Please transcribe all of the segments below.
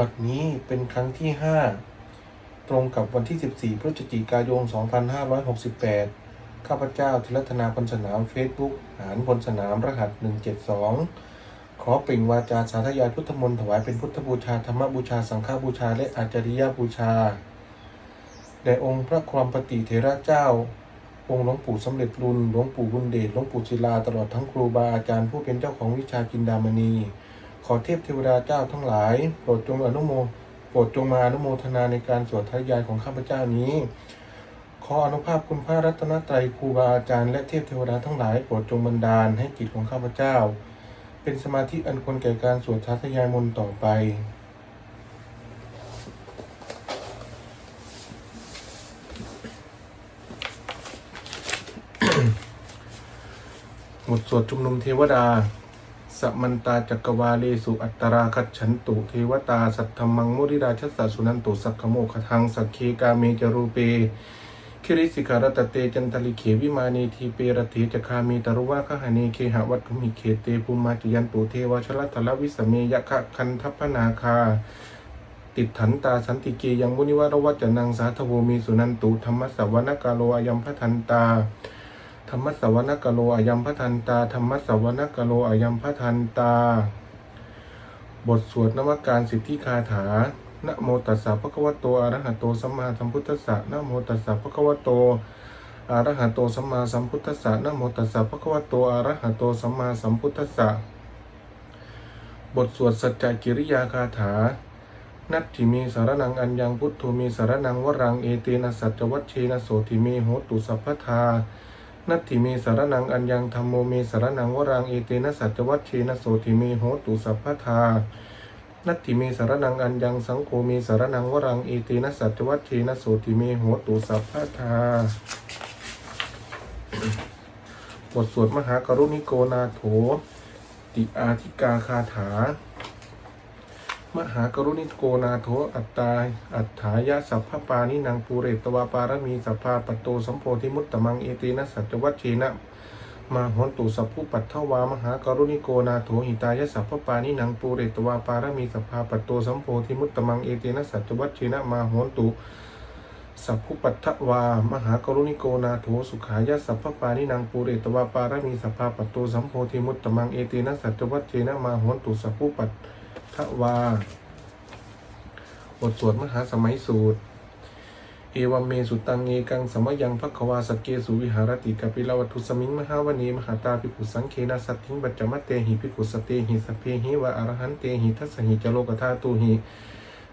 บัดนี้เป็นครั้งที่ 5 ตรงกับวันที่ 14 พฤศจิกายน 2568 ข้าพเจ้าธิรัตนาพลสนามเฟซบุ๊กหารพลสนามรหัส 172 ขอเปล่งวาจาสาธยายพุทธมนต์ถวายเป็นพุทธบูชาธรรมบูชา สังฆบูชา และอาจริยบูชา แด่องค์พระความปฏิเถระเจ้า องค์หลวงปู่สำเร็จรุนหลวงปู่บุญเดชหลวงปู่ศิลาตลอดทั้งครูบาอาจารย์ผู้เป็นเจ้าของวิชาจินดามณี ขอเทพเทวดาเจ้าทั้งหลาย โปรดจงอนุโมโปรดจงมาอนุโมทนาในการสวดทายายของข้าพเจ้านี้ ขออนุภาพคุณพระรัตนตรัยครูบาอาจารย์และเทพเทวดาทั้งหลายโปรดจงบันดาลให้จิตของข้าพเจ้า เป็นสมาธิอันควรแก่การสวดทายายมนต์ต่อไปบทสวดชุมนุมเทวดา สมันตาจักวาเลสุอัตตราคัจฉันตุเทวตาสัทธมังมุริราชสสะสุนันตุสักขโมคทังสักเคกาเมจรูเปคิริสิการตเตจันทลิเขวิมานีทีเปรเทจคามีตรุวะคหเนเคหวัตถุมิเขเตภูมาจยันตุเทวชลทลวิสเมยะคะคันทัพนาคา ติดถันตาสันติเกยังมุนิวรวัจนังสาธโวมีสุนันตุธรรมสสวนกาโลอายัมพทันตา ธรรมสวนกโลอายัมพทันตา ธรรมสวนกโลอายัมพทันตา บทสวดนวการสิทธิคาถา นะโมตัสสะภะคะวะโตอะระหะโตสัมมาสัมพุทธัสสะ นะโมตัสสะภะคะวะโตอะระหะโตสัมมาสัมพุทธัสสะ นะโมตัสสะภะคะวะโตอะระหะโตสัมมาสัมพุทธัสสะ บทสวดสัจจกิริยาคาถา นัตถิเมสารนังอัญญังพุทโธเมสารนังวรังเอเตนะสัจจวัชเชนะโสติเมโหตุสัพพทา นัตถิเมสารนังอัญญังธรรมโมเมสารนังวรังเอเตนะสัจวัชเชนะโสติเมโหตุสัพพทานัตถิเมสารนังอัญญังสังโฆเมสารนังวรังเอเตนะสัจวัชเชนะโสติเมโหตุสัพพทาบทสวดมหากรุณิโกนาโถติอาธิกาคาถา มหากรุณิโกนาโถอัตตาอัฏฐายะสัพพปานินางปูเรตวาปารมีสัพพาปตโตสัมโพธิมุตตมังเอเตนะสัจวัชเชนะมาหนตุสัพพุปัตถวามหากรุณิโกนาโถหิตายะสัพพปานินางปูเรตวาปารมีสัพพาปตโตสัมโพธิมุตตมังเอเตนะสัจวัชเชนะมาหนตุสัพพุปัตถวามหากรุณิโกนาโถสุขายะสัพพปานินางปูเรตวาปารมีสัพพาปตโตสัมโพธิมุตตมังเอเตนะสัจวัชเชนะมาหนตุสัพพุปัตถ วา บทสวดมหาสมัยสูตร เอวัมเมสุตังเอกังสมยังพักวาสเกสุวิหารติกปิลวัตุสมิงมหาวณีมหาตาภิกขุสังเคนะสัตถิงบัจจมัตเตหิภิกขุสเตหิสเพหิวะอรหันเตหิทัสหิจโลกธาตุหิ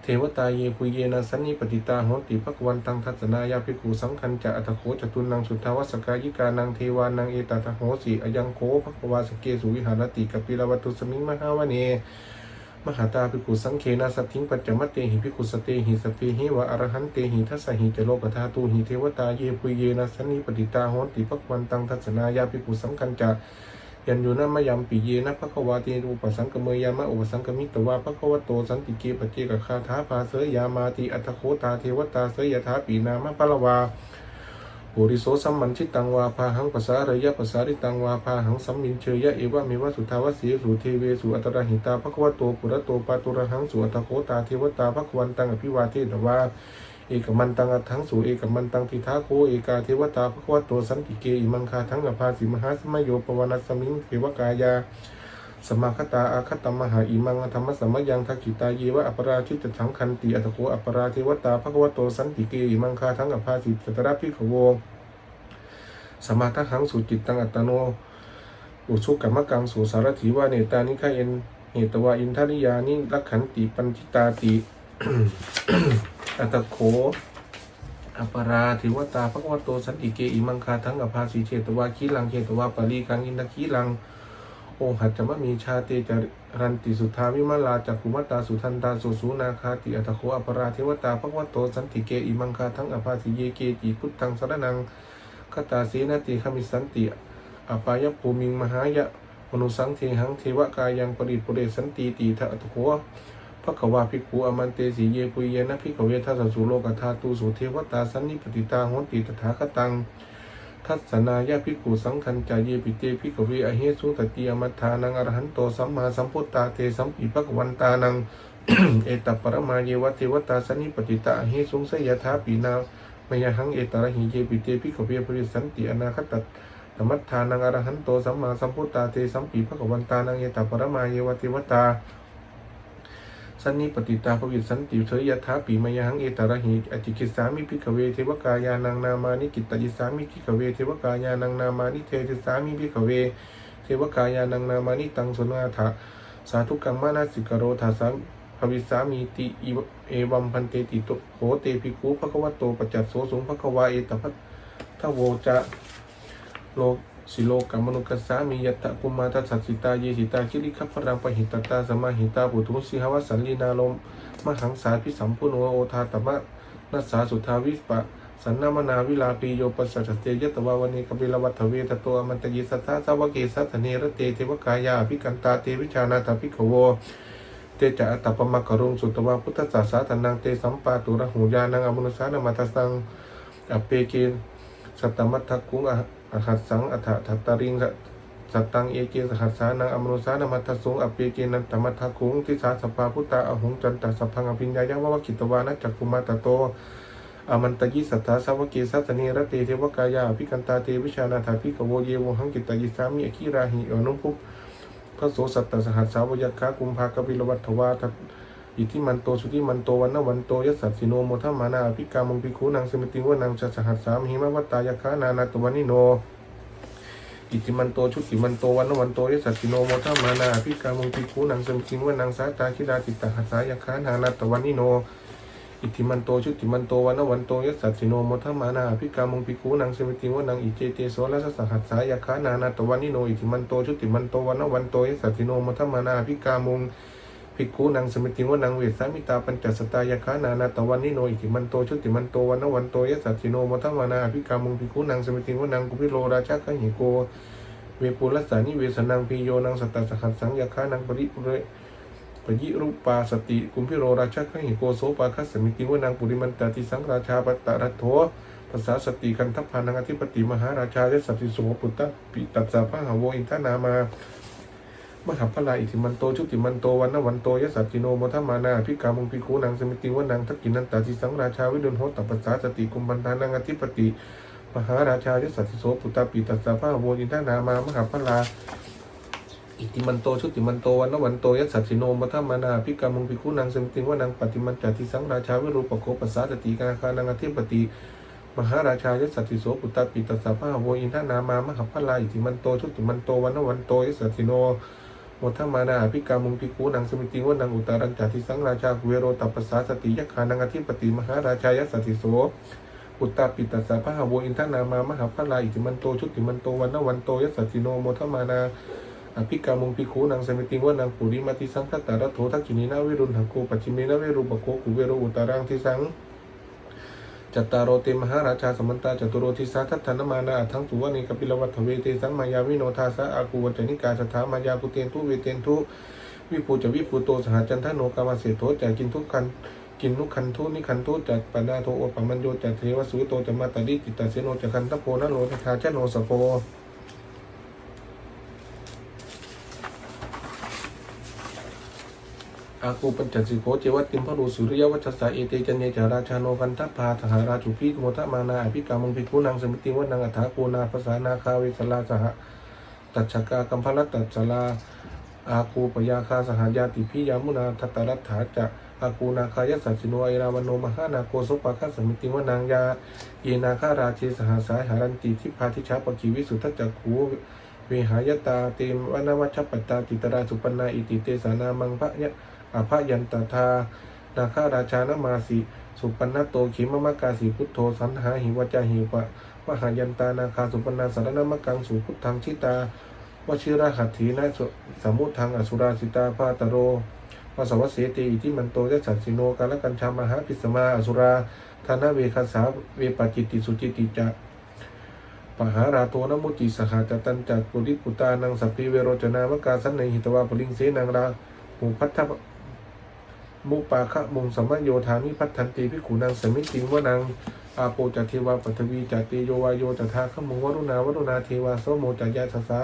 เทวตาเยปุเยนะสันนิปติตาโหติภักวันตังทัศนายาภิกขุสังคันจะอัตโขจตุนังสุทธาวสกายิกานังเทวานังเอตตะโหสีอยังโคภักวาสเกสุวิหารติกปิลวัตุสมิงมหาวณี มหาตาภิกขุสังเคนะสัตถิงปัจจมัตเตหิภิกขุสเตหิสพเพหิวะอรหันเตหิทัสสหิจโลกธาตุหิเทวตาเยปุเยนะสันนิปติตาโหนติปักวันตังทัศนายาภิกขุสังคัญจะยันโยนะมยำปิเยนะภควาเตรูปสังกเมยามะอุปสังกมิตวาภควโตสันติเกปเจกคาถาภาเสยยามาติอัตโคตาเทวตาเสยยถาปีนามะปะละวา ปุริโสสัมมันชิตังวาพาหังภาษาระยะภาษาริตังวาพาหังสัมมินเชยะเอวะเมวะสุทาวสีสุเทเวสุอัตระหิตาภควโตปุระโตปาตุระหังสุอัตโคตาเทวตาภควันตังอภิวาเทตวาเอกมันตังอัตถังสุเอกมันตังทิทาโคเอกาเทวตาภควโตสันติเกอิมังคาทังอภาสิมหาสมโยปวนัสสมิงเทวกายา สมาคตาอาคตมหาอิมังธรรมสมยังทักขิตาเยวะอปราชิตถังคันติอัตโคอปราเทวตาภควโตสันติเกอิมังคาทังอภาสิตตระพิขโวสมาทหังสุจิตตังอัตโนอุชุกรรมกังสุสารถีวาเนตานิคาเอ็นเหตวาอินทริยานิลักขันติปัญจิตาติอัตโขอปราทิวตาภควโตสันติเกอิมังคาทั้งอภาสีเชตวาคีลังเชตวาปารีกังอินทคีลัง โอหัจจมมีชาเตจรันติสุทาวิมาลาจักขุมตตาสุทันตาสุสูนาคาติอัตโขอปราเทวตาภควโตสันติเกอิมังคาทั้งอภาสีเยเกจิพุทธังสรนังคตาสีนาติขมิสันติอปายภูมิงมหายะมนุสังเทหังเทวกายังปริปุเรสันติตีทะอัตโขพระขวาภิกขุอมันเตสีเยปุยเยนะภิกขเวทัสสุโลกธาตุสุเทวตาสันนิปติตาโหติตถาคตัง ทัศนายาภิกขุสังคัญจายปิเตภิกขเวอเหสุตติยมัฏฐานังอรหันโตสัมมาสัมพุทธาเตสัมปิภกวันตานัง เอตปรมาเยวะเทวตาสนิปติตาหิสงสยถาปีนามยหังเอตระหิเยปิเตปิขเวปริสันติอนาคตตธรรมัฏฐานังอรหันโตสัมมาสัมพุทธาเตสัมปีภะกวันตานังเอตปรมาเยวะเทวตา สันนิปติตาภวิสันติเสยยถาปีมยังเอตระหิอจิกิสามิพิขเวเทวกายานังนามานิกิตติสามิพิขเวเทวกายานังนามานิเทติสามิพิขเว เทวกายานังนามานิตังสุนาถาสาธุกังมานาสิกโรธาสังภวิสามีติอิวเอวัมพันเตติโตโหเตภิกขุภควโตปัจจัสโสสงภควาเอตพัททโวจะโล สิโลกัมนุกัสสามียัตตะกุมาทัสสสิตาเยสิตาคิริคัพรังปหิตตาสมาหิตาปุถุสิหวสันลีนาลมมหังสาพิสัมพุโนโอทาตมะนัสสาสุทาวิปะสันนามนาวิลาปีโยปัสสัจเตยตวาวนีกบิลวัตเวตโตอมันตยิสัทธาสาวกเกสัทเนรเตเทวกายาภิกันตาเตวิชานาตาภิกขโวเตจะอัตตปมะกรุงสุตวาพุทธศาสานังเตสัมปาตุระหูยานังอมนุสานามัตสังอเปเกนสัตตมัทธกุง อหัสสังอัฏฐทัตตาริงสัตตังเอเกสหัสสานังอมนุสานามัตสุงอเปเกนันตมัทธกุงทิสาสภาพุตตาอหุงจันตสัพพังอภิญญายะวะวะกิตวานะจักกุมาตโตอมันตยิสัทธาสาวกเกสัตเนรเตเทวกายาภิกันตาเตวิชานาถาภิกโวเยวหังกิตยิสามิอคิราหิอนุภุพระโสสัตตสหัสสาวยคากุมภากบิลวัตถวาทั อิทิมันโต สุทิมันโต วันนวันโตยัสสัสสิโนโมทัมมานาภิกามงภิกขุนางสมิติวนังจะสหัสสามหิมวัตตายคานานาตวันิโน อิติมันโต ชุติมันโต วันนวันโตยัสสัสสิโนโมทมานาภิกามงภิกขุนางสมิติวนังสาตาคิราติตหัสสายคานานาตวันิโน อิทธิมันโต ชุติมันโต วันนวันโตยัสสัสสิโนโมทมานาภิกามงภิกขุนางสมิติวนังอิเจเตโสละสสหัสสายคานานาตวันิโน อิทธิมันโต ชุติมันโต วันนวันโตยัสสัสสิโนโมทมานาภิกามง ภิกขุนังสมิติวนังเวสามิตาปัญจสตายคานานาตวันนิโนอิติมันโตชุติมันโตวันวันโตยสัจจิโนมัทวานาภิกามุงภิกขุนังสมิติวนังกุพิโรราชาคหิโกเวปุรัสสานิเวสนังพิโยนังสตตสหัสสังยาคานังปริปุเรปยิรูปาสติกุมพิโรราชาคหิโกโสปาคัสมิติวนังปุริมันตติสังราชาปัตตะรัตโถภาษาสติกันทัพพานังอธิปติมหาราชายสัตติโสปุตตะปิตัสสะพะหาโวอินทนามา มหาพลาอิทิมันโตชุติมันโตวันนวันโตยสัจจิโนมทัมานาภิกามุงภิกขุนังสมิติวนังทักกินันตาทิสังราชาวิดุลโหตปัสสาสติกุมบันทานังอธิปติมหาราชายสัตติโสปุตตาปิตัสสะพะโวอินทนามามหาพลาอิติมันโตชุติมันโตวันนวันโตยสัจจิโนมทัมานาภิกามุงภิกขุนังสมิติวนังปฏิมันจติสังราชาวิรูปโคปัสสาสติกาคานังอธิปติมหาราชายสัตติโสปุตตาปิตัสสะพะโวอินทนามามหาพลาอิติมันโตชุติมันโตวันนวันโตยสัจจิโน โมทัมมานาภิกามุงภิกขุนังสมิติวนังอุตารัญจติสังราชาเวโรตัปสาสติยักขานังอธิปติมหาราชายสัตติโสอุตตาปิตัสสะพะหโวอินทนามามหาพลาอิติมันโตชุติมันโตวันนวันโตยัสติโนโมทัมมานาอภิกามุงภิกขุนังสมิติวนังปุริมาติสังคตารโถทักขินีนาเวรุณหโกปัจฉิเมนาเวรุปโกกุเวโรอุตารังทิสัง จัตตารโรเตมหาราชาสมันตาจตุโรทิสาทัตถนมานาทั้งสุวรรณิกปิลวัตเวเตสังมายาวิโนทาสะอากูวัจนิกาสถามายาปุเตนทุเวเตนทุวิภูจะวิภูโตสหจันทโนกามาเสโทจะกกินทุกขันกินนุขันทุนิขันทุจัดปนาโทโอปมัญโยจัดเทวสุโตจะมาตติจิตตเสโนจะคันทโพนโรทาชโนสโพ อากูปัญจสิโกเจวัตติมพรูสุริยวัชสาเอเตจันเนจาราชาโนกันทัพพาทหาราชุพีโมทมานาอภิกามังภิกุนังสมิติวนังอัฐากูนาภาษานาคาเวสลาสหตัชกากัมพลัตตัสลาอากูปยาคาสหายาติพิยามุนาทัตตรัตถาจะอากูนาคายสัสิโนไอราวโนมหานาโกสุปะคัสสมิติวนางยาเยนาคาราเชสหาสายหารันติทิพาทิชาปกีวิสุทธจักขูเวหายตาเตมวนวัชปัตตาติตราสุปนาอิติเตสานามังพระยะ อภยันตทานาคาราชานมาสิ สุปันนโตขิมมะกาสีพุทโธสันหาหิวจาหิวะมหายันตานาคาสุปนาสารนมกังสุพุทธังชิตาวชิระหัตถีนาสสมุทังอสุราสิตาพาตโรวสวัสเสติอิทิมันโตยะสัสสิโนกาลกัญชามหาปิสมาอสุราธนาเวคาสาเวปจิตติสุจิติจะปหาราโตนมุติสหจตันจัตปุริปุตานังสัพพิเวโรจนามกาสันในหิตวาปลิงเสนังราหูพัทธ มุปาคะมุงสัมมโยธานิพัฒนตีพิขุนังสมิติวนังอาโปจัตเทวาปัทวีจัตเตโยวาโยจัตทาขมุงวรุณาวรุณาเทวาโสโมจัยาสสา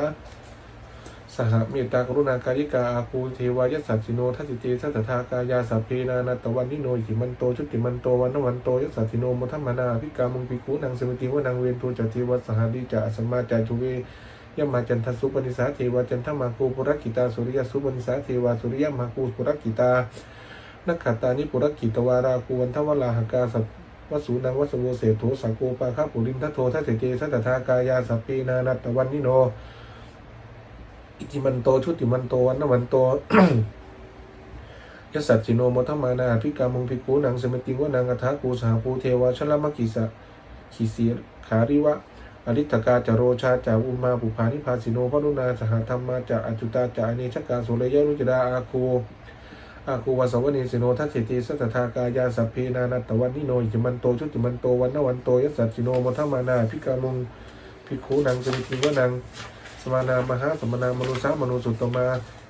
สหเมตตากรุณากายิกาอาคูเทวายสสัจจิโนทัสิเตสัตถากายาสัพเพนานาตวันนิโนอิมันโตชุติมันโตวันนวันโตยสสัจจิโนมุทัมมานาภิกามุงปิกูนางสมิติวนางเวนทูจัติวัสหดีจาอสมาจาจุเวยมาจันทสุปนิสาเทวาจันทมาคูปุรกิตาสุริยสุปนิสาเทวาสุริยมาคูปุรกิตา นักขัตตานิปุรกิตวาราคูวันทวลาหกาสัพวสูนังวสโวเศโธสังโกปาคาปุรินทัโททัสเสเตสัตถากายาสัพเพนานาตวันนิโน อิติมันโตชุติมันโตวันนวันโตยสัจจิโนมทมานาพิกามุงพิกูนางสมติงวนางอัฏฐากูสหภูเทวาชลมกิสะขีสีขาริวะอริตกาจโรชาจาอุมาปุภานิพาสิโนพนุนาสหธรรมาจาอจุตาจาอเนชกาโสเลยรุจดาอาคู อาคูวาสวเนสิโนทัสเสติสัตถากายาสัพเพนานัตวันนิโนอิจิมันโตชุติมันโตวันนวันโตยสัจจิโนโมทัมมานาพิกามุงพิกูนางสมติวนางสมานามหาสมานามนุสามนุสุตตมา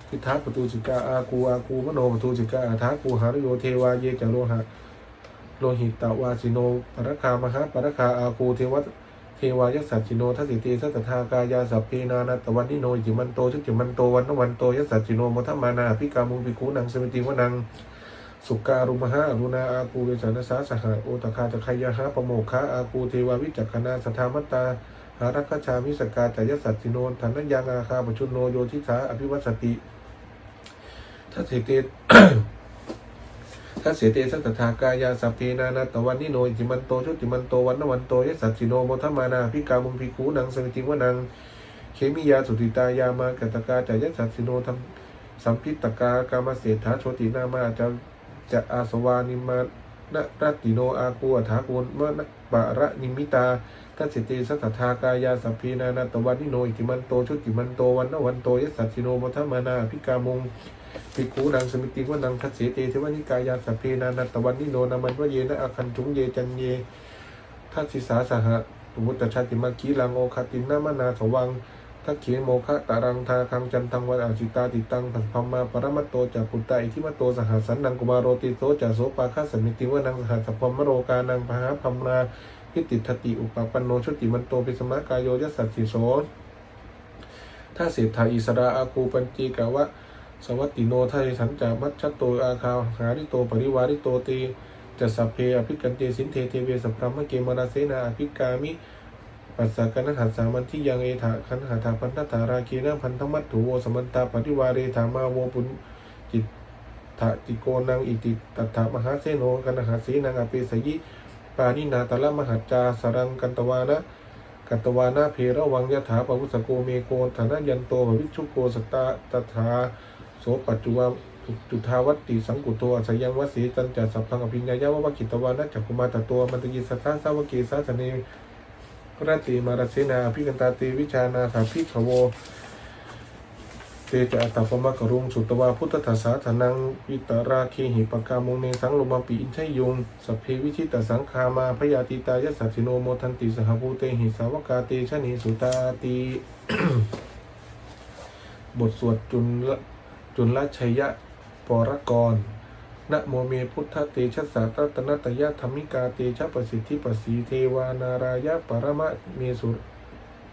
ทิทัปตูจิกาอากูอากูมโนปตูจิกาอาทากูหาริโยเทวาเยจโลหะโลหิตตวาสิโนปรคามหาปรคาอากูเทวะ วายสสัจจิโนทัสสิเตสัตถากายาสัพเพนานัตวันนิโนจิมันโตชุจิมันโตวันนวันโตยสสัจจิโนมทัมานาพิกามุปิคูนังสมิติวนังสุการุมหาอรุณาอากูเวสานสาสหะโอตคาตะคายาหาปโมคะอากูเทวาวิจักขณาสทามัตตาหารักชามิสกาจายสัตติโนฐานัญญางอาคาปชุนโนโยทิสาอภิวัสสติทัศเสเต ทัศเสเตสัตถากายาสัพเพนานาตวันนิโนอิจิมันโตชุติมันโตวันนวันโตยสัตติโนโมทมานาพิกามุงพิคูนังสมิติวนังเคมิยาสุติตายามากตกาจายสัตติโนธรรมสัมพิตกากามเศรษฐาโชตินามาจะจะอาสวานิมานะรัติโนอากูอัฏฐากุลมะนะปะระนิมิตาทัศสิติสัทธากายาสัพพีนานาตวันนิโนอิติมันโตชุติมันโตวันนวันโตยสัตติโนมัทมานาพิกามุง ภิกขูดังสมิติวนังทัศเสติเทวนิกายาสัพเพนานาตวันนิโนนามันวะเยนะอาคันจุงเยจันเยทัศิสาสหะปุมุตตชาติมาคีลังโอคตินนามนาสวังทักเขโมคะตารังทาคังจันทังวันอาจิตาติตังผัสพมมาปรมัตโตจากปุตตาอิทิมัตโตสหัสสันนังกุมารโรติโสจากโสปาคาสมิติวนังสหัสสพมโรกานังพหาพัมนาพิติทติอุปปันโนชุติมันโตปิสมะกายโยยัสสัจสิโสถ้าเศรษฐาอิสราอาคูปัญจีกาวะ สวัตติโนทะสัญจามัชชโตอาคาหาริโตปริวาริโตเตจะสัพเพอภิกันเตสินเทเทเวสัพพรมะเกมนาเสนาอภิกามิปัสสะกันหัสสามันที่ยังเอถาคันหาถาพันธถาราคีนะพันธมัตถุโวสมันตาปฏิวาเรธามาโวปุญจิตถะติโกนังอิติตัถามหาเสโนกันหาสีนังอเปสยิปานินาตละมหัจจาสรังกันตวานะกันตวานะเพระวังยถาปวุสโกเมโกฐานะยันโตภวิชุโกสตตาตถา โสปัจจุวาจุทาวัตติสังกุโตอัสยังวสีจันจัสสัพพังอภิญญายาวะกิตวานะจักคุมาตตัวมันตยิสัทธาสาวกีสาสเนรติมารเสนาพิกันตาติวิชานาถาพิขโวเตจะอัตตปมะกรุงสุตวาพุทธทาสาธนังวิตราคีหิปกามุงเนสังลมปีอินชัยยุงสัพเพวิชิตสังคามาพยาติตายสัจจิโนโมทันติสหภูเตหิสาวกาเตชะเนสุตาติบทสวดจุล จุลชัยยะปรกรนะโมเมพุทธเตชะสาตตนตยะธรรมิกาเตชะประสิทธิประสีเทวานารายะปรมะเมสุ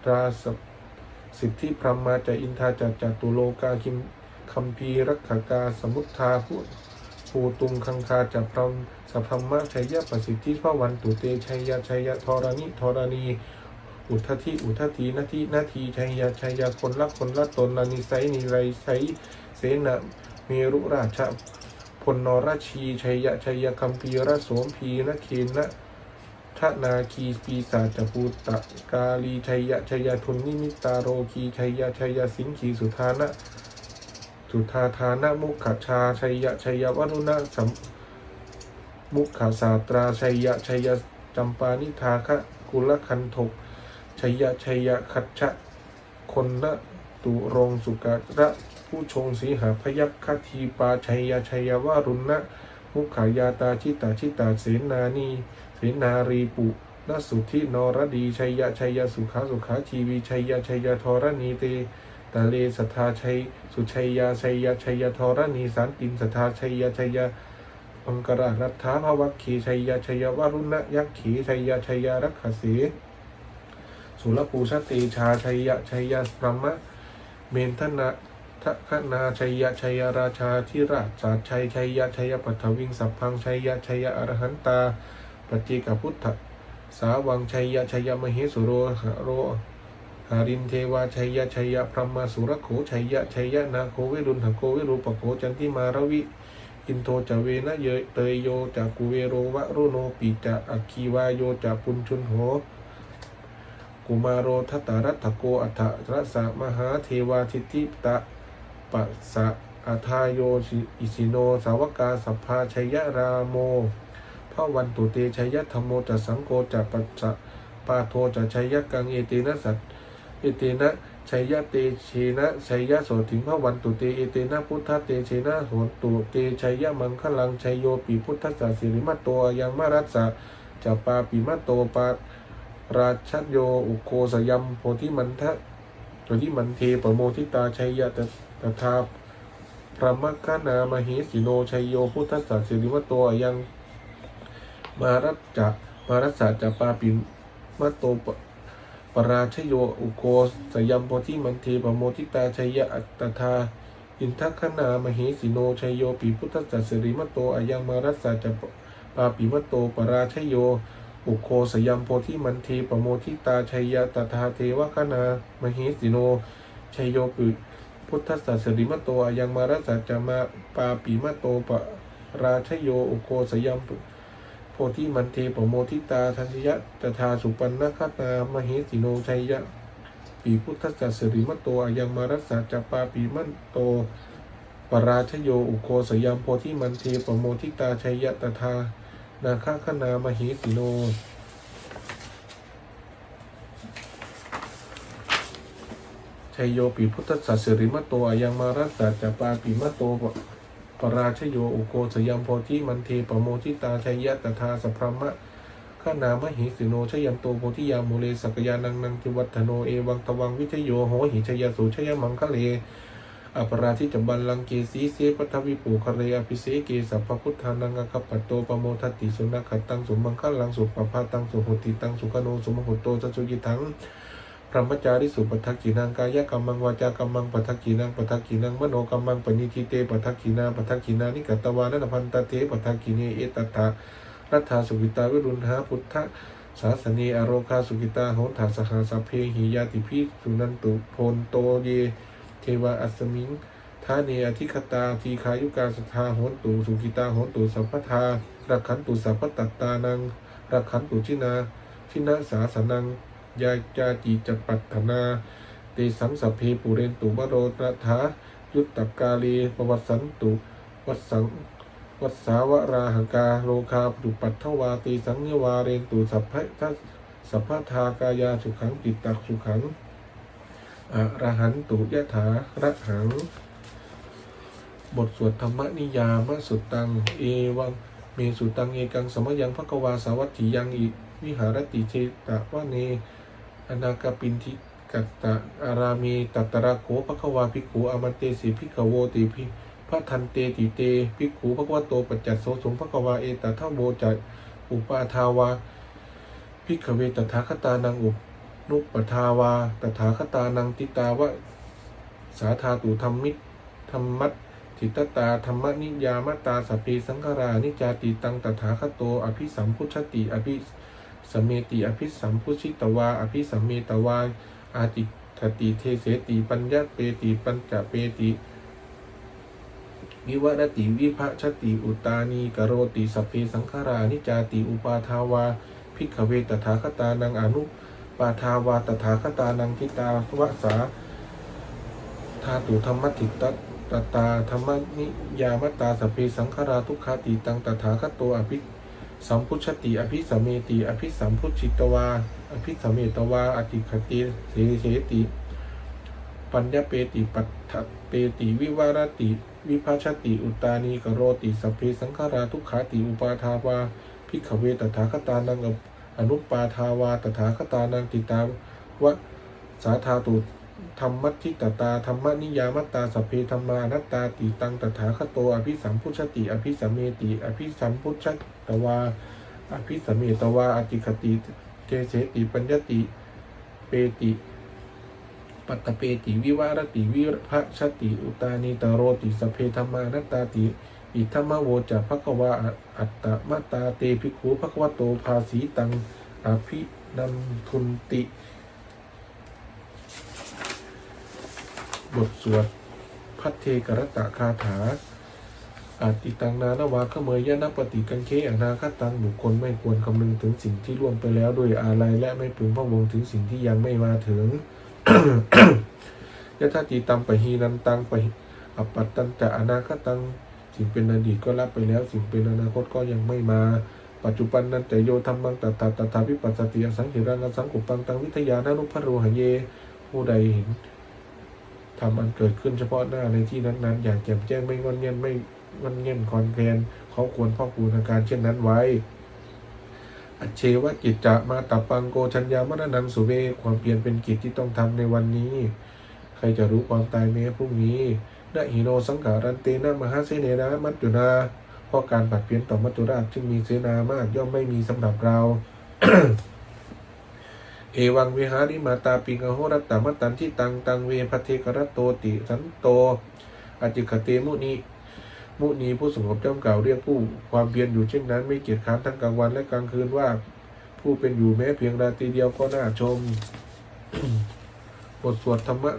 ราสสิทธิพรหมาจะอินทาจัจจตุโลกาคิมคัมพีรักขากาสมุทธาภูภูตุงคังคาจัพรมสัพพมะชัยยะประสิทธิพระวันตุเตชัยยะชัยยะธรณิธรณี อุทธิอุทธินาทีนาทีชัยยะชัยยะคนละคนละตนนานิไซนิไรไซ เสนะเมรุราชพลนราชีชัยยะชัยยะคัมพีระโสมพีนะเคนนะทนาคีปีศาจภูตะกาลีชัยยะชัยยะทุนนิมิตาโรคีชัยยะชัยยะสิงคีสุธานะสุธาธานะมุขชาชัยยะชัยยะวรุณะสัมมุขศาตราชัยยะชัยยะจำปานิทาคะกุลคันทกชัยยะชัยยะคัจฉะคนนะตุรงสุกระ ผู้ชงสีหาพยัคฆทีปาชัยยะชัยยะวรุณะมุขายาตาชิตาชิตาเสนานีเสนารีปุนสุทินรดีชัยยะชัยยะสุขาสุขาชีวีชัยยะชัยยะทรณีเตตะเลสัทธาชัยสุชัยยะชัยยะชัยยะทรณีสันตินสัทธาชัยยะชัยยะองกรารัตถาภวัคคีชัยยะชัยยะวรุณะยักขีชัยยะชัยยะรักขสีสุรปูชเตชาชัยยะชัยยะพรหมะเมนทนา ทะคนาชัยยะชัยราชาธิราชาชัยชัยยะชัยปัทวิงสัพพังชัยยะชัยอรหันตาปฏิกพุทธสาวังชัยยะชัยมเหสุโรหะโรหารินเทวาชัยยะชัยพรหมสุรโขชัยยะชัยนาโควิรุณหโควิรูปโขจันติมารวิ อินโทจเวนะเยเตยโยจากกุเวโรวะโรโนปีจะอคีวายโยจากปุญชุนโหกุมารโรทัตตารัตถโกอัฏฐรสะมหาเทวาทิติตะ ปัสสะอัทายโยอิสิโน สาวกาสัพพาชัยราโมพระวันตุเตชัยธรรมโมจัสสังโกจัปัสสะปาโทจัชัยกังเอเตนะสัตเอเตนะชัยเตเชนะชัยโสถิงพระวันตุเตเอเตนะพุทธเตเชนะโหตุเตชัยมังคลังชัยโยปีพุทธสสสิริมัตโตยังมารัสสะจัปปาปิมัตโตปาราชโยอุโคสยัมโพธิมันทะโพธิมันเทปโมทิตาชัยยะต ตถาพระมคานามเหสิโนชัยโยพุทธสัสสิริวโตยังมารัจจะมารัสสะจะปาปิมัตโตปราชโยอุโคสยัมโพธิมันเทปโมทิตาชัยยะอัตตาอินทคณามเหสิโนชัยโยปีพุทธสัสสิริมโตอายังมารัสสะจะปาปิมตโตปราชโยอุโคสยัมโพธิมันเทปโมทิตาชัยยะตถาเทวคณามหิสิโนชัยโยปุ พุทธสัสริมโตยังมารัสสะจะมาปาปิมโตปราชโยโอโคสยัมโพธิมันเทปโมทิตาทัญยะตถาสุปันนคตามหิสิโนชัยยะปีพุทธสัสริมโตยังมารัสสะจะปาปิมันโตปราชโยอุโคสยัมโพธิมันเทปโมทิตาชัยยะตถานาคาคณามหิสิโน ยโยปิพุทธสัสสิริมโตอยังมารัสสะจปาปิมโตปราชโยอุโกสยัมโพธิมันเทปโมทิตาชัยยะตถาสพรมะขานามหิสิโนชยันโตโพธิยามุเลสักยานังนังทิวัฒโนเอวังตวังวิทยโยโหหิชยสุชยมังคะเลอปราธิจบัลลังเกสีเสปัทวิปูคเรอภิเสเกสัพพพุทธานังกัปปโตปโมทติสุนัขตังสุมังคลังสุปปาตังสุหุติตังสุขโนสุมหุตโตจจุยิทัง พระมจาริสุปทักกินังกายกรรมังวาจากรรมังปทักกินังปทักกินังมโนกรรมังปณิทิเตปทักกินาปทักกินานิกัตวานันพันตเตปทักกิเนเอตตารัตถาสุกิตาวิรุณหาพุทธศาสนีอโรคาสุกิตาโหนถาสหาสัพเพหิยาติพิสุนันตุพนโตเยเทวาอัสมิงทาเนอธิคตาทีคายุกาสทาโหนตุสุกิตาโหนตุสัพพทารักขันตุสัพพตัตตานังรักขันตุชินาชินาสาสนัง ยาจาจิจปัตถนาเตสังสเพปุเรนตุวโรตถายุตตกาลีปวัสสันตุวัสสังวัสสาวราหกาโลคาปุปัตถวาตีสังเนวาเรนตุสัพพะทัสัพพทากายาสุขังจิตตักสุขังอะรหันตุยะถาระหัง บทสวดธรรมนิยามสุตตัง เอวังเมสุตังเอกังสมยังพระกวาสาวัตถิยังอิวิหารติเชตะวะเน อนาคปินทิกัตตะอารามีตัตตระโขพระควาภิกขุอามันเตสีภิกขโวติภิพระทันเตติเตภิกขุพระควโตปัจจัสโสสงพระควาเอตถาโวจัอุปาทาวาภิกขเวตถาคตานังอุปนุปปทาวาตถาคตานังติตาวะสาธาตุธรรมิธรรมัตทิตตาธรรมนิยามตาสพเพสังขารานิจาติตังตถาคโตอภิสัมพุชติอภิ สมเมติอภิสัมพุชิตวา อภิสัมเมตวา อาติคติเทเสติปัญญาเปติปัญจเปติวิวัรติวิภชติอุตานีกโรติสพเพสังขารานิจาติอุปาทาวาภิกขเวตถาคตานังอนุปาทาวาตถาคตานังทิตาวสาธาตุธรรมติตตตาธรรมนิยามตาสพเพสังขาราทุกขาติตังตถาคตโตอภิ สัมพุชติ อภิสัมเมติ อภิสัมพุชิตวา อภิสัมเมตวา อติคติเสเสติ ปัญญาเปติปัฏฐเปติ วิวารติ วิภาชติ อุตานีกโรติสพเพสังขาราทุกขาติ อุปาทาวาภิกเวตถาคตานังอนุปาทาวาตถาคตานังติตาวะสาธาตุ ธรรมัทิตตาธรรมนิยามตตาสพเพธรรมานัตตาติตังตถาคโต อภิสัมพุชติ อภิสัมเมติ อภิสัมพุชตวา อภิสัมเมตวาอติคติเทเสติปัญญติ เปติ ปัตตเปติวิวารติวิภะชติ อุตานิตโรติสพเพธรรมานัตตาติ อิทัมโวจะภคววาอัตตมตตาเตภิกขุภควโตภาสีตังอภินันทุนติ บทสวดพัทเทกรตะคาถาอาติตังนานาวาขเมยยะนปฏิกังเคอนาคตังบุคคลไม่ควรคำนึงถึงสิ่งที่ล่วงไปแล้วด้วยอาลัยและไม่พึงพะวงถึงสิ่งที่ยังไม่มาถึงยะทาติตัมปะฮีนันตังปะอปัตตันจะอนาคตัง สิ่งเป็นอดีตก็รับไปแล้ว สิ่งเป็นอนาคตก็ยังไม่มา ปัจจุบันนั้นแต่โยธรรมังตถาตถาวิปัสสติอสังหิรังสังกุปังตังวิทยานานุพโรหเย ผู้ใดเห็น ทำอันเกิดขึ้นเฉพาะหน้าในที่นั้นๆ อย่างแจ่มแจ้งไม่งอนเงียนไม่งอนเงียนคอนแคนเขาควรพ่อคูณอาการเช่นนั้นไว้อัจเชวะกิจจะมาตับปังโกชัญญามรณังสุเวความเปลี่ยนเป็นกิจที่ต้องทำในวันนี้ ใครจะรู้ความตายแม้พรุ่งนี้นะหิโนสังขารันเตนะมหาเสเนนะมัจจุนาเพราะการผัดเปลี่ยนต่อมัจจุราชจึงมีเสนามากย่อมไม่มีสำหรับเรา เอวังเวหาริมาตาปิงอโหรัตตมัตตันที่ตังตังเวพเทกรตโตติสันโตอจิคเตมุนีมุนีผู้สงบจ้อมเก่าเรียกผู้ความเพียรอยู่เช่นนั้น ไม่เกียจค้านทั้งกลางวันและกลางคืนว่า ผู้เป็นอยู่แม้เพียงราตรีเดียวก็น่าชม บทสวดธรรมะ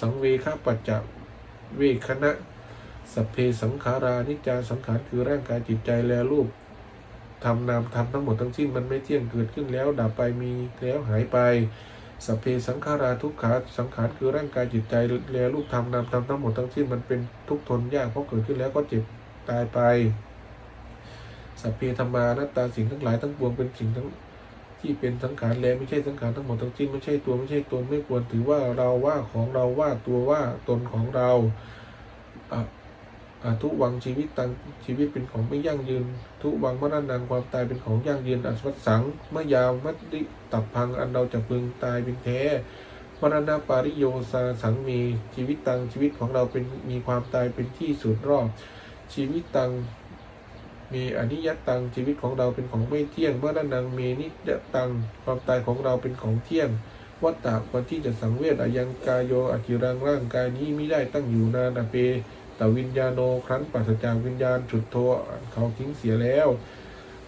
สังเวคปัจจเวคณะสัพเพสังขารานิจาสังขารคือร่างกายจิตใจแลรูป ทำนามทำทั้งหมดทั้งสิ้นมันไม่เที่ยงเกิดขึ้นแล้ว ดับไปมีแล้วหายไปสัพเพสังขาราทุกขาสังขารคือร่างกายจิตใจแลรูปทำนามทำทั้งหมดทั้งสิ้นมันเป็นทุกข์ทนยากเพราะเกิดขึ้นแล้วก็เจ็บตายไป สัพเพธรรมานัตตาสิ่งทั้งหลายทั้งปวงเป็นสิ่งทั้งที่เป็นสังขารแลไม่ใช่สังขารทั้งหมดทั้งสิ้นไม่ใช่ตัวไม่ใช่ตนไม่ควรถือว่าเราว่าของเราว่าตัวว่าตนของเรา ทุวังชีวิตตังชีวิตเป็นของไม่ยั่งยืน ทุวังมรณังความตายเป็นของยั่งยืนอัศวสังเมื่อยาวมัดดิตับพังอันเราจะพึงตายเป็นแท้มรณะปาริโยสาสังมีชีวิตตังชีวิตของเราเป็นมีความตายเป็นที่สุดรอบ ชีวิตตังมีอนิยตังชีวิตของเราเป็นของไม่เที่ยงมรณังมีนิจตังความตายของเราเป็นของเที่ยงวัตตะวันที่จะสังเวชอายังกายโยอจิรังร่างกายนี้ไม่ได้ตั้งอยู่นานอเป ต่วิญญาโนครั้นปราศจากวิญญาณฉุดโทเขาทิ้งเสียแล้ว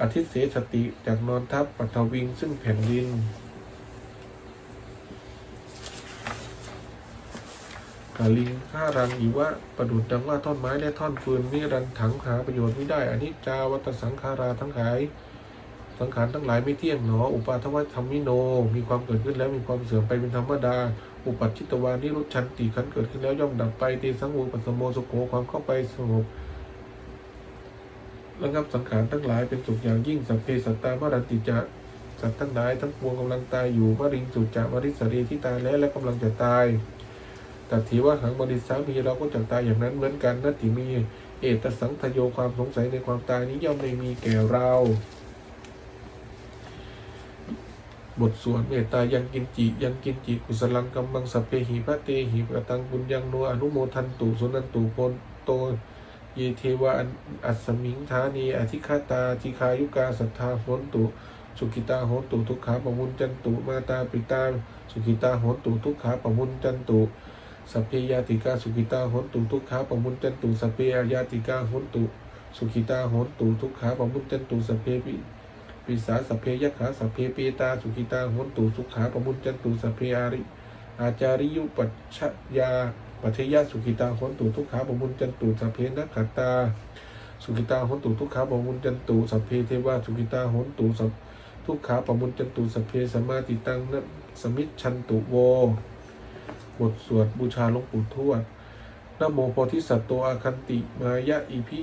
อาทิตย์เสสติจากนอนทับปัทวิงซึ่งแผ่นดิน กาลิงฆ่ารังอีวะประดุดดังว่าท่อนไม้และท่อนฟืนนิรันถังหาประโยชน์ไม่ได้อนิจจาวัตสังขาราทั้งหลาย สังขารทั้งหลายไม่เที่ยงหนอ อุปาทวธรรมิโน มีความเกิดขึ้นแล้วมีความเสื่อมไปเป็นธรรมดา อุปัชิตวานิรุชันติขันเกิดขึ้นแล้วย่อมดับไปเตสังวูปสสโมสุโขความเข้าไปสงบระงับสังขารทั้งหลายเป็นสุขอย่างยิ่งสัพเพสัตตามรันติจะสัตว์ทั้งหลายทั้งปวงกำลังตายอยู่มริงสุจะมริสรีที่ตายแล้วและกำลังจะตายแต่ถือว่าหังบริสามีเราก็จะตายอย่างนั้นเหมือนกันนัตติมี เอตสังทโยความสงสัยในความตายนี้ย่อมไม่มีแก่เรา บทสวดเมตตายังกินจิยังกินจิกุสลังกัมมังสัพเพหิพระเตหิปะตังบุญยังโนอนุโมทันตุสุนันตุโพนโตเยเทวะอันอัสมิงธานีอธิคาตาทิคายุกาสัทธาโหนตุสุขิตาโหนตุทุกขาปมุนจันตุมาตาปิตาสุขิตาโหนตุทุกขาปมุนจันตุสัพเพยาติกาสุขิตาโหนตุทุกขาปมุนจันตุสัพเพยาติกาโหนตุสุขิตาโหนตุทุกขาปมุนจันตุสัพเพ ปิสาสัพเพยขาสัพเพเปตา สุขิตาหนตุสุขาปมุนจันตุสัพเพอาริ อาจาริยุปัชยาปัทยาสุขิตาหนตุทุกขาปมุนจันตุสัพเพนักขตา สุขิตาหนตุทุกขาปมุนจันตุสัพเพเทวาสุขิตาหนตุสทุกขาปมุนจันตุสัพเพสมาติตังนะสมิชันตุโว บทสวดบูชาหลวงปู่ทวดนโมโพธิสัตว์โตอาคันติมายะอิพิ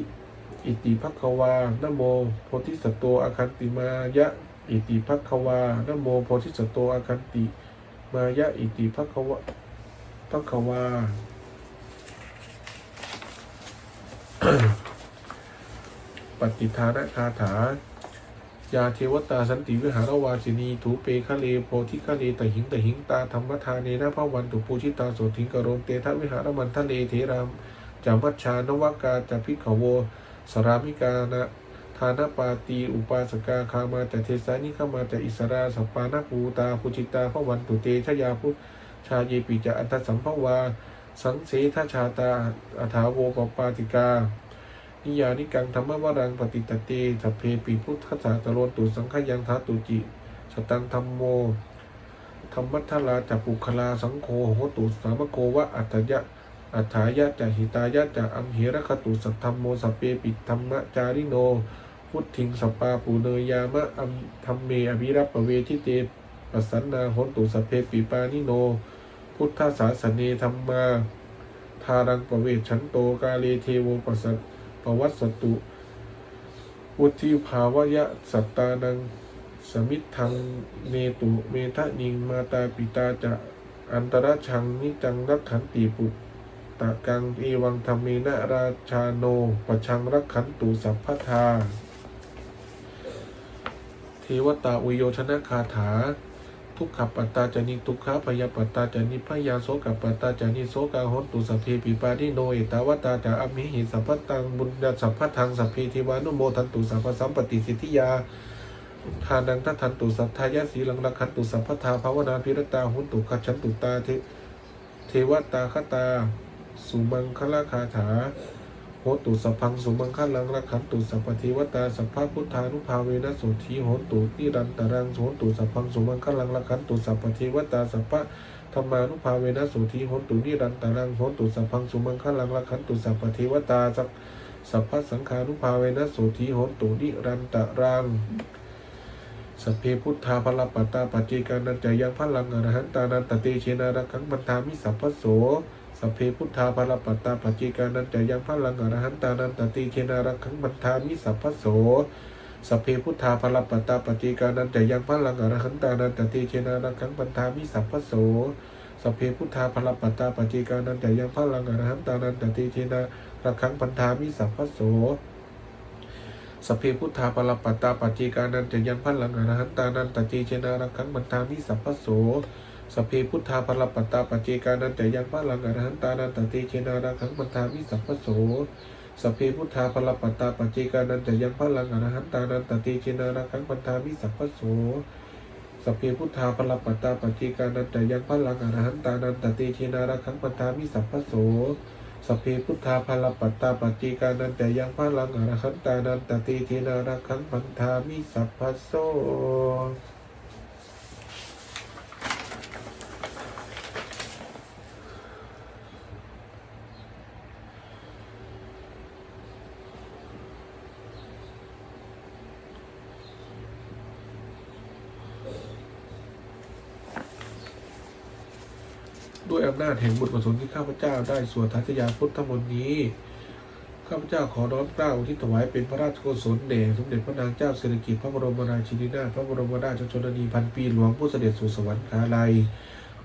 อิติภัคควานโมโพธิสัตว์โตอาคันติมายะ อิติภัคควานโมโพธิสัตว์โตอาคันติมายะ อิติภัคควาภัคควาปฏิทานะคาถายาเทวตาสันติวิหารวาสินีถูเปคะเลโพธิคะเลตหิงตหิงตาธรรมทานเนนะพระวันตุปูชิตาโสถิงกโรนเตทะวิหารมันทะเลเทรามจามัชชานวกาจะพิขโว สรามิกานะทานปาตีอุปาสกาคามาแต่เทสานิขามาแต่อิสราสัปปานาปูตาปุจิตาพระวันตุเตชยาพุทชาเยปิจะอัตสัมภวา สังเสทชาตาอัฐาโวปปาติกา นิยานิกังธรรมวรังปฏิตตเตสัพเพปิพุทธสาตโรตุสังขยังทัตตุจิสตังธรรมโมธรรมัทธลาจัปุคลาสังโฆโหตุสามโกวะอัตยะ อัฏฐายะจะหิตายะจะอัมเหระคตุสัทธรรมโมสเปปิธรรมะจาริโน พุทธิงสปาปูเนยามะอัมธรรมเมอภิรัปเวทิเตปัสสันนาโหตุสเพปิปานิโน พุทธศาสเนธรรมาทารังประเวชันโตกาเลเทโวปสสปวัสสตุวุธิภาวยะสัตตานังสมิทธังเนตุเมทะนิงมาตาปิตาจะอันตรชังนิจังรักขันติปุต ตะกังเอวังธรรมเมนะราชาโนปชังรักขันตุสัพพทาเทวตาอุโยชนะคาถา ทุกขปัตตาจานิทุกขพยาปัตตาจานิพยาโสกปัตตาจานิโสกาหนตุสัพเพปิปานิโนเอตาวตาจาอมิหิสัพพตังบุญญาสัพพทังสัพเพเทวานุโมทันตุสัพพสัมปติสิทธิยาทานังทัทันตุสัทธายะสีลังรักขันตุสัพพทาภาวนาพิรตาหุนตุขัจฉันตุตาเทเทวตาคตา สุมังคละคาถาโหตุสัพพังสุมังคลังรักขันตุสัพพเทวตาสัพพะพุทธานุภาเวนะโสธีโหตุนิรันตรังโหตุสัพพังสุมังคลังรักขันตุสัพพเทวตาสัพพะธรรมานุภาเวนะโสธีโหตุนิรันตรังโหตุสัพพังสุมังคลังรักขันตุสัพพเทวตาสัพสัพพะสังขานุภาเวนะโสธีโหตุนิรันตรังสพเพพุทธาพลปัตตาปัจเจกานันจะยังพลังอรหันตานันตเตเชนารักขังบันทามิสัพพโส สพเพพุทธาพลปัตตาปัจเจกานันจะยังพลังอรหันตานันตเตเชนารักขังบันทามิสัพพโสสพเพพุทธาพลปัตตาปัจเจกานันจะยังพลังอรหันตานันตเตเชนารักขังบันทามิสัพพโสสพเพพุทธาพลปัตตาปัจเจกานันจะยังพลังอรหันตานันตเตเชนารักขังบันทามิสัพพโสสพเพพุทธาปรปัตตาปัจเจกานันจะยังพันลังอรหันตานันตเจเจนารังคังบันทามิสัพพโส สพเพพุทธาปรปัตตาปัจเจกานันจะยังพันลังอรหันตานันตเจเจนารังคังบันทามิสัพพโสสพเพพุทธาปรปัตตาปัจเจกานันจะยังพันลังอรหันตานันตเจเจนารังคังบันทามิสัพพโสสพเพพุทธาปรปัตตาปัจเจกานันจะยังพันลังอรหันตานันตเจเจนารังคังบันทามิสัพพโสสพเพพุทธาภลปัตตาปัจจิกานันแต่ยังพลังอรหันตานันตติทินารักขังพันธามิสัพพโส นาจแห่งบุญกุศลที่ข้าพเจ้าได้สวดทัศยาพุทธมนต์นี้ ข้าพเจ้าขอน้อมเกล้าที่ถวายเป็นพระราชกุศลแด่สมเด็จพระนางเจ้าสิริกิติ์พระบรมราชินีนาถพระบรมราชชนนีพันปีหลวงผู้เสด็จสู่สวรรคาลัย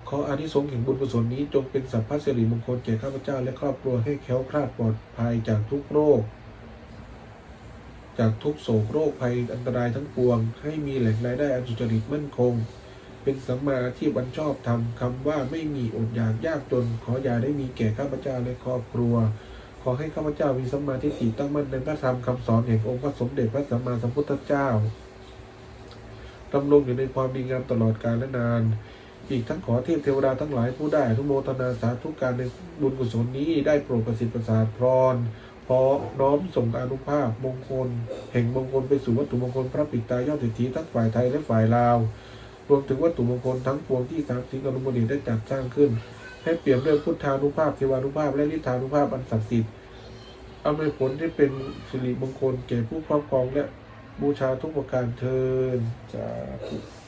ขออานิสงส์แห่งบุญกุศลนี้จงเป็นสัพพะสิริมงคลแก่ข้าพเจ้าและครอบครัวให้แคล้วคลาดปลอดภัยจากทุกโรค จากทุกโศกโรคภัยอันตรายทั้งปวง ให้มีแหล่งรายได้อันสุจริตมั่นคง เป็นสัมมาอาชีพอันชอบธรรมคำว่าไม่มีอดอยากยากจน ขออย่าได้มีแก่ข้าพเจ้าและครอบครัว ขอให้ข้าพเจ้ามีสัมมาทิฏฐิตั้งมั่นในพระธรรมคำสอนแห่งองค์พระสมเด็จพระสัมมาสัมพุทธเจ้าดำรงอยู่ในความดีงามตลอดกาลและนาน อีกทั้งขอเทพเทวดาทั้งหลายผู้ได้อนุโมทนาสาธุการในบุญกุศลนี้ได้โปรดประสิทธิ์ประสาทพรพอน้อมส่งอนุภาพมงคล แห่งมงคลไปสู่วัตถุมงคลพระปิตายอดสิทธิทั้งฝ่ายไทยและฝ่ายลาว รวมถึงวัตถุมงคลทั้งปวงที่สามสิงห์อนุโมดีได้จัดสร้างขึ้น ให้เปรียบด้วยพุทธานุภาพเทวานุภาพ และนิธานุภาพอันศักดิ์สิทธิ์อำนวยผลที่เป็นสิริมงคลแก่ผู้ครอบครองและบูชาทุกประการเทินสาธุ